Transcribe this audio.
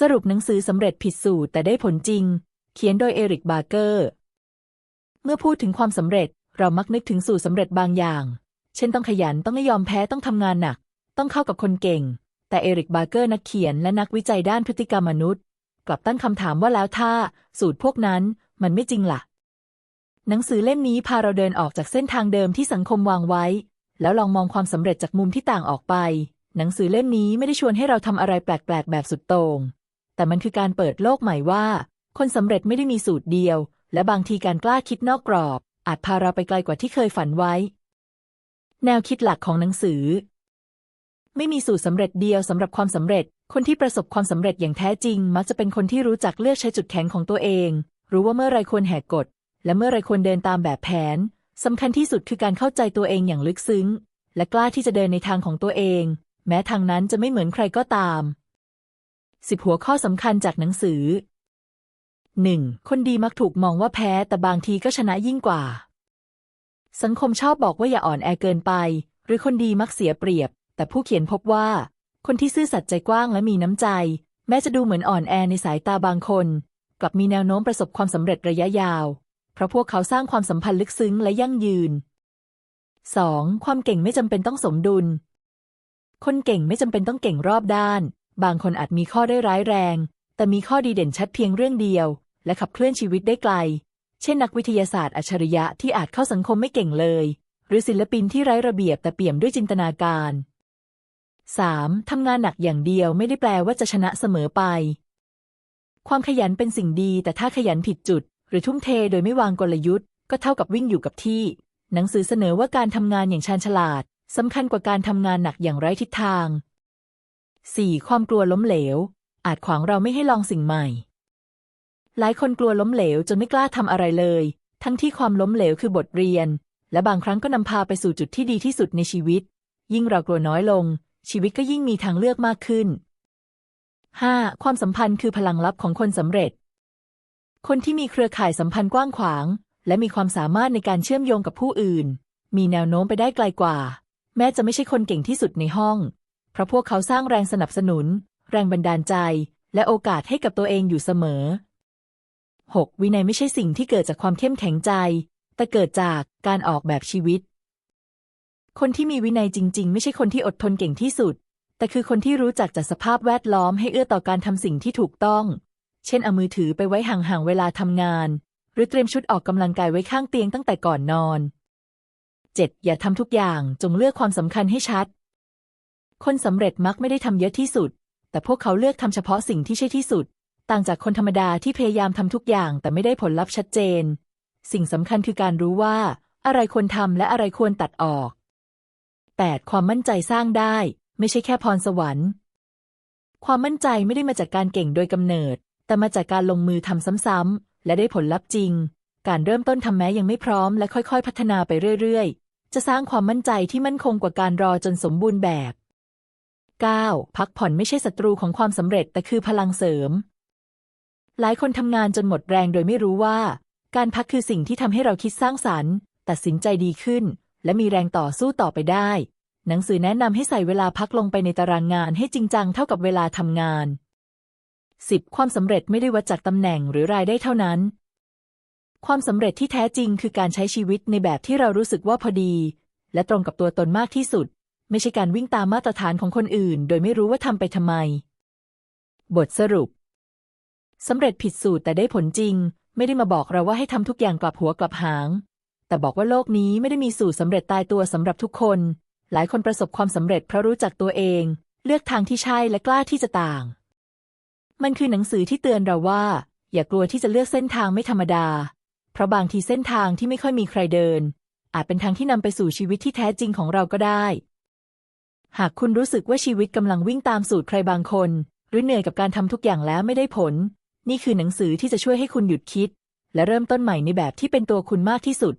สรุปหนังสือสำเร็จผิดสูตรแต่ได้ผลจริง เขียนโดยเอริกบาร์เกอร์ เมื่อพูดถึงความสำเร็จเรามักนึกถึงสูตรสำเร็จบางอย่าง เช่นต้องขยันต้องไม่ยอมแพ้ต้องทำงานหนัก ต้องเข้ากับคนเก่ง แต่เอริกบาร์เกอร์นักเขียนและนักวิจัยด้านพฤติกรรมมนุษย์ กลับตั้งคำถามว่าแล้วถ้าสูตรพวกนั้นมันไม่จริงล่ะ หนังสือเล่มนี้พาเราเดินออกจากเส้นทางเดิมที่สังคมวางไว้ แล้วลองมองความสำเร็จจากมุมที่ต่างออกไป หนังสือเล่มนี้ไม่ได้ชวนให้เราทำอะไรแปลก ๆ แบบสุดโต่ง แต่มันคือการเปิดโลกใหม่ว่า คนสำเร็จไม่ได้มีสูตรเดียว และบางทีการกล้าคิดนอกกรอบ อาจพาเราไปไกลกว่าที่เคยฝันไว้ แนวคิดหลักของหนังสือ ไม่มีสูตรสำเร็จเดียวสำหรับความสำเร็จ คนที่ประสบความสำเร็จอย่างแท้จริง มักจะเป็นคนที่รู้จักเลือกใช้จุดแข็งของตัวเอง รู้ว่าเมื่อไรควรแหกกฎ และเมื่อไรควรเดินตามแบบแผนสำคัญที่สุดคือการเข้าใจตัวเองอย่างลึกซึ้ง และกล้าที่จะเดินในทางของตัวเอง แม้ทางนั้นจะไม่เหมือนใครก็ตาม สิบหัวข้อสำคัญจากหนังสือ 1. คนดีมักถูกมองว่าแพ้แต่บางทีก็ชนะยิ่งกว่า สังคมชอบบอกว่าอย่าอ่อนแอเกินไป หรือคนดีมักเสียเปรียบ แต่ผู้เขียนพบว่า คนที่ซื่อสัตย์ใจกว้างและมีน้ำใจ แม้จะดูเหมือนอ่อนแอในสายตาบางคน กลับมีแนวโน้มประสบความสำเร็จระยะยาว เพราะพวกเขาสร้างความสัมพันธ์ลึกซึ้งและยั่งยืน 2. ความเก่งไม่จำเป็นต้องสมดุล คนเก่งไม่จำเป็นต้องเก่งรอบด้าน บางคนอาจมีข้อได้ร้ายแรง แต่มีข้อดีเด่นชัดเพียงเรื่องเดียว และขับเคลื่อนชีวิตได้ไกล เช่นนักวิทยาศาสตร์อัจฉริยะที่อาจเข้าสังคมไม่เก่งเลย หรือศิลปินที่ไร้ระเบียบแต่เปี่ยมด้วยจินตนาการ 3. ทำงานหนักอย่างเดียวไม่ได้แปลว่าจะชนะเสมอไป ความขยันเป็นสิ่งดี แต่ถ้าขยันผิดจุด หรือทุ่มเทโดยไม่วางกลยุทธ์ ก็เท่ากับวิ่งอยู่กับที่ หนังสือเสนอว่าการทำงานอย่างชาญฉลาดสำคัญกว่าการทำงานหนักอย่างไร้ทิศทาง 4. ความกลัวล้มเหลว อาจขวางเราไม่ให้ลองสิ่งใหม่ หลายคนกลัวล้มเหลวจนไม่กล้าทำอะไรเลย ทั้งที่ความล้มเหลวคือบทเรียน และบางครั้งก็นำพาไปสู่จุดที่ดีที่สุดในชีวิต ยิ่งเรากลัวน้อยลง ชีวิตก็ยิ่งมีทางเลือกมากขึ้น 5. ความสัมพันธ์คือพลังลับของคนสำเร็จ คนที่มีเครือข่ายสัมพันธ์กว้างขวาง และมีความสามารถในการเชื่อมโยงกับผู้อื่น มีแนวโน้มไปได้ไกลกว่า แม้จะไม่ใช่คนเก่งที่สุดในห้อง เพราะพวกเขาสร้างแรงสนับสนุน แรงบันดาลใจ และโอกาสให้กับตัวเองอยู่เสมอ 6. วินัยไม่ใช่สิ่งที่เกิดจากความเข้มแข็งใจ แต่เกิดจากการออกแบบชีวิต คนที่มีวินัยจริง ๆ ไม่ใช่คนที่อดทนเก่งที่สุด แต่คือคนที่รู้จักจัดสภาพแวดล้อมให้เอื้อต่อการทำสิ่งที่ถูกต้อง เช่นเอามือถือไปไว้ห่างๆเวลาทำงาน หรือเตรียมชุดออกกำลังกายไว้ข้างเตียงตั้งแต่ก่อนนอน 7. อย่าทำทุกอย่างจงเลือกความสำคัญให้ชัด คนสำเร็จมักไม่ได้ทำเยอะที่สุด แต่พวกเขาเลือกทำเฉพาะสิ่งที่ใช่ที่สุด ต่างจากคนธรรมดาที่พยายามทำทุกอย่างแต่ไม่ได้ผลลัพธ์ชัดเจน สิ่งสำคัญคือการรู้ว่า อะไรควรทำและอะไรควรตัดออก 8. ความมั่นใจสร้างได้ ไม่ใช่แค่พรสวรรค์ ความมั่นใจไม่ได้มาจากการเก่งโดยกำเนิด แต่มาจากการลงมือทำซ้ำๆและได้ผลลัพธ์จริง การเริ่มต้นทำแม้ยังไม่พร้อมและค่อยๆ พัฒนาไปเรื่อยๆ จะสร้างความมั่นใจที่มั่นคงกว่าการรอจนสมบูรณ์แบบ 9. พักผ่อนไม่ใช่ศัตรูของความสำเร็จแต่คือพลังเสริม หลายคนทำงานจนหมดแรงโดยไม่รู้ว่า การพักคือสิ่งที่ทำให้เราคิดสร้างสรรค์ ตัดสินใจดีขึ้น และมีแรงต่อสู้ต่อไปได้ หนังสือแนะนำให้ใส่เวลาพักลงไปในตารางงานให้จริงจังเท่ากับเวลาทำงาน 10. ความสำเร็จไม่ได้วัดจากตำแหน่งหรือรายได้เท่านั้น ความสำเร็จที่แท้จริงคือการใช้ชีวิตในแบบที่เรารู้สึกว่าพอดี และตรงกับตัวตนมากที่สุด ไม่ใช่การวิ่งตามมาตรฐานของคนอื่น โดยไม่รู้ว่าทำไปทำไม บทสรุปสำเร็จผิดสูตรแต่ได้ผลจริง ไม่ได้มาบอกเราว่าให้ทำทุกอย่างกลับหัวกลับหาง แต่บอกว่าโลกนี้ไม่ได้มีสูตรสำเร็จตายตัวสำหรับทุกคน หลายคนประสบความสำเร็จเพราะรู้จักตัวเอง เลือกทางที่ใช่และกล้าที่จะต่าง มันคือหนังสือที่เตือนเราว่า อย่ากลัวที่จะเลือกเส้นทางไม่ธรรมดา เพราะบางทีเส้นทางที่ไม่ค่อยมีใครเดิน อาจเป็นทางที่นำไปสู่ชีวิตที่แท้จริงของเราก็ได้ หากคุณรู้สึกว่าชีวิตกำลังวิ่งตามสูตรใครบางคน หรือเหนื่อยกับการทำทุกอย่างแล้วไม่ได้ผล นี่คือหนังสือที่จะช่วยให้คุณหยุดคิด และเริ่มต้นใหม่ในแบบที่เป็นตัวคุณมากที่สุด